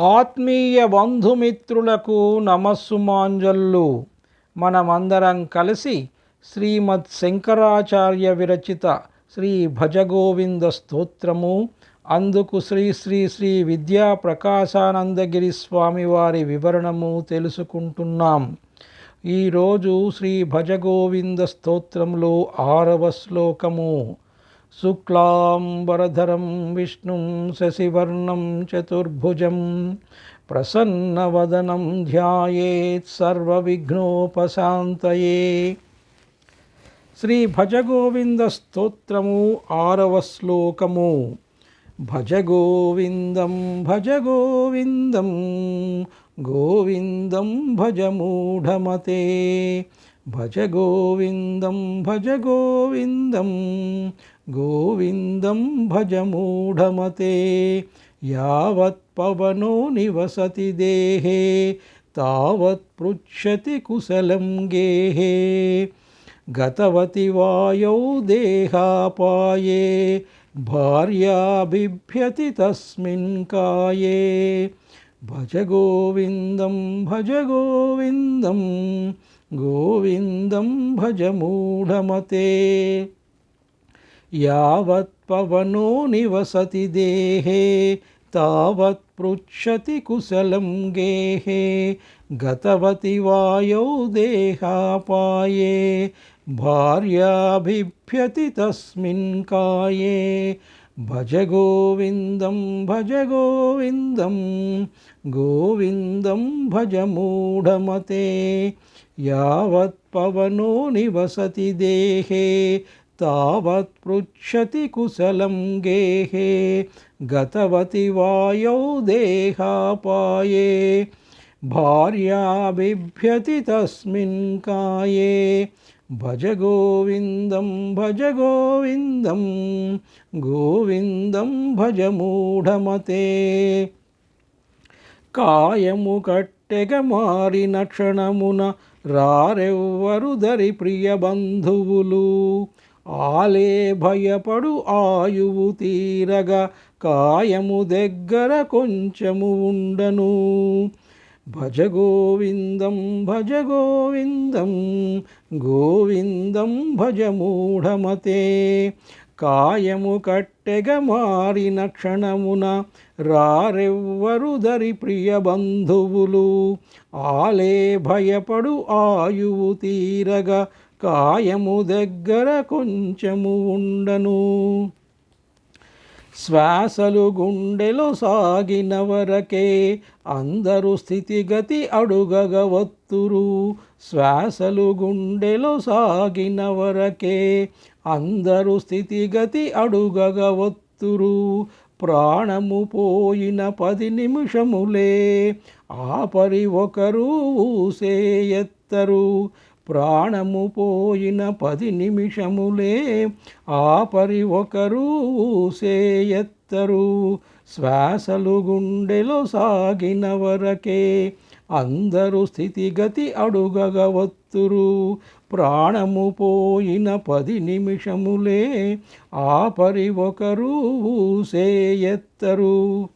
ఆత్మీయ బంధుమిత్రులకు నమస్సుమాంజల్లు. మనమందరం కలిసి శ్రీమద్ శంకరాచార్య విరచిత శ్రీ భజగోవింద స్తోత్రము అందుకు శ్రీ శ్రీ శ్రీ విద్యా ప్రకాశానందగిరి స్వామి వారి వివరణము తెలుసుకుంటున్నాం. ఈరోజు శ్రీ భజగోవింద స్తోత్రంలో ఆరవ శ్లోకము. శుక్లాంబరధరం విష్ణుం శశివర్ణం చతుర్భుజం ప్రసన్నవదనం ధ్యాయేత్ సర్వవిఘ్నోపశాంతయే. శ్రీ భజగోవింద స్తోత్రము ఆరవ శ్లోకము. భజ గోవిందం భజ గోవిందం గోవిందం భజ మూఢమతే భజ గోవిందం భజ గోవిందం గోవిందం భజ మూఢమతే యావత్ పవనో నివసతి దేహే తావత్ పృచ్చతి కుశలం గేహే గతవతి వాయౌ దేహాపాయే భార్యాబిభ్యతి తస్మిన్ కాయే భజ గోవిందం భజ గోవిందం గోవిందం భజ మూఢమతే యావత్ పవనో నివసతి దేహే తావత్ పృచ్చతి కుశలం గేహే గతవతి వాయౌ దేహాపాయే భార్యాభిభ్యతి తస్మిన్ కాయే భజ గోవిందం భజ గోవిందం గోవిందం భజ మూఢమతే యావత్ పవనో నివసతి దేహే తావత్ పృచ్చతి కుశలం గేహే గతవతి వాయౌ దేహాపాయే భార్యాబిభ్యతి తస్మిన్ కాయే భజ గోవిందం భజ గోవిందం గోవిందం భజ మూఢమతే కాయము కట్టెగ మారిన క్షణమున రారెవ్వరు దరి ప్రియ బంధువులు. ఆలే భయపడు ఆయువు తీరగా కాయము దగ్గర కొంచెము ఉండను. భజ గోవిందం భజ గోవిందం గోవిందం భజ మూఢమతే కాయము కట్టెగ మారిన క్షణమున రారెవ్వరు దరి ప్రియ బంధువులు. ఆలే భయపడు ఆయువు తీరగా కాయము దగ్గర కొంచెము ఉండను. శ్వాసలు గుండెలో సాగిన వరకే అందరూ స్థితిగతి అడుగగవత్తురు శ్వాసలు గుండెలో సాగిన వరకే అందరూ స్థితిగతి అడుగగవత్తురు ప్రాణము పోయిన పది నిమిషములే ఆపరి ఒకరు ఊసే ఎత్తరు. ప్రాణము పోయిన పది నిమిషములే ఆపరి ఒకరు ఊసే ఎత్తరు. శ్వాసలు గుండెలో సాగిన వరకే అందరూ స్థితిగతి అడుగగవత్తురు ప్రాణము పోయిన పది నిమిషములే ఆపరి ఒకరు ఊసే ఎత్తరు.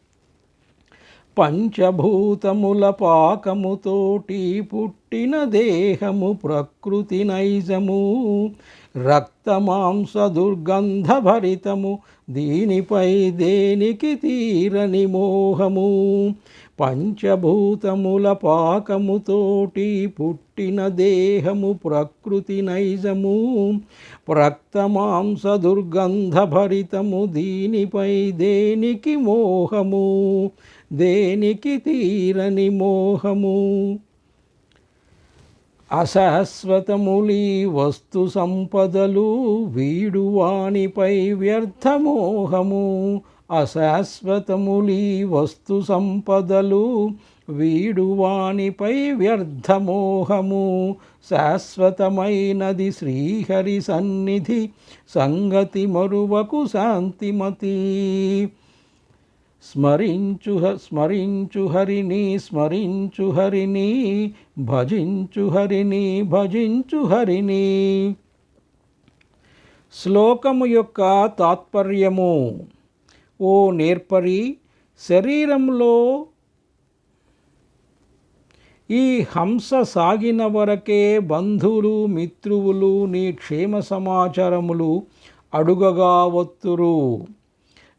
పంచభూతముల పాకముతోటి పుట్టిన దేహము ప్రకృతి నైజము. రక్తమాంస దుర్గంధభరితము దీనిపై దేనికి తీరని మోహము. పంచభూతముల పాకముతోటి పుట్టిన దేహము ప్రకృతి నైజము. రక్తమాంస దుర్గంధభరితము దీనిపై దేనికి మోహము? దేనికి తీరని మోహము? అశాశ్వతములి వస్తు సంపదలు వీడువానిపై వ్యర్థమోహము అశాశ్వతములి వస్తు సంపదలు వీడువానిపై వ్యర్థమోహము. శాశ్వతమైనది శ్రీహరి సన్నిధి సంగతి మరువకు శాంతిమతి. స్మరించు హ- స్మరించు హరిని స్మరించు హరిని భజించు హరిని భజించు హరిని. శ్లోకము యొక్క తాత్పర్యము ఓ నేర్పరి శరీరంలో ఈ హంస సాగిన వరకే బంధువులు మిత్రువులు నీ క్షేమ సమాచారములు అడుగగా వత్తురు.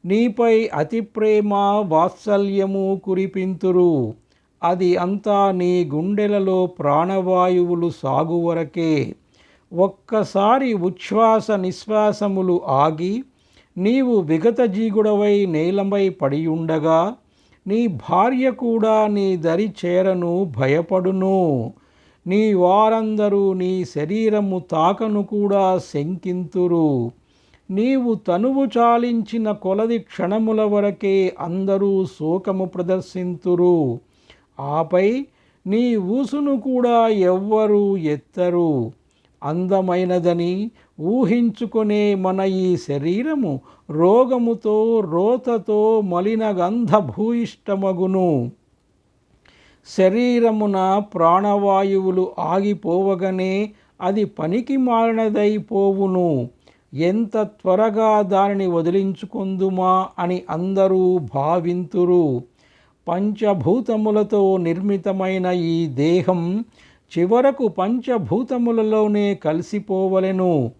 నీపై అతి ప్రేమ వాత్సల్యము కురిపింతురు. అది అంతా నీ గుండెలలో ప్రాణవాయువులు సాగు వరకే. ఒక్కసారి ఉచ్ఛ్వాస నిశ్వాసములు ఆగి నీవు విగతజీగుడవై నేలమై పడియుండగా నీ భార్య కూడా నీ దరి చేరను భయపడును. నీ వారందరూ నీ శరీరము తాకను కూడా శంకింతురు. నీవు తనువు చాలించిన కొలది క్షణముల వరకే అందరూ శోకము ప్రదర్శింతురు. ఆపై నీ ఊసును కూడా ఎవ్వరూ ఎత్తరు. అందమైనదని ఊహించుకునే మన ఈ శరీరము రోగముతో రోతతో మలిన గంధభూయిష్టమగును. శరీరమున ప్రాణవాయువులు ఆగిపోవగానే అది పనికి మారినదైపోవును ఎంత త్వరగా దానిని వదిలించుకుందుమా అని అందరూ భావింతురు. పంచభూతములతో నిర్మితమైన ఈ దేహం చివరకు పంచభూతములలోనే కలిసిపోవలెను.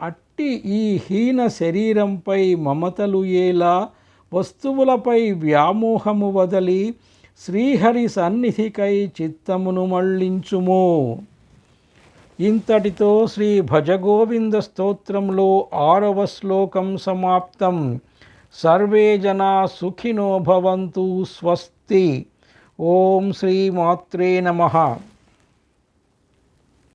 అట్టి ఈ హీన శరీరంపై మమతలు ఏలా వస్తువులపై వ్యామోహము వదలి శ్రీహరి సన్నిధికై చిత్తమును మళ్ళించుము. ఇంతటితో శ్రీ భజగోవింద స్తోత్రంలో ఆరవ శ్లోకం సమాప్తం. సర్వే జనా సుఖినో భవంతు స్వస్తి. ఓం శ్రీమాత్రే నమ.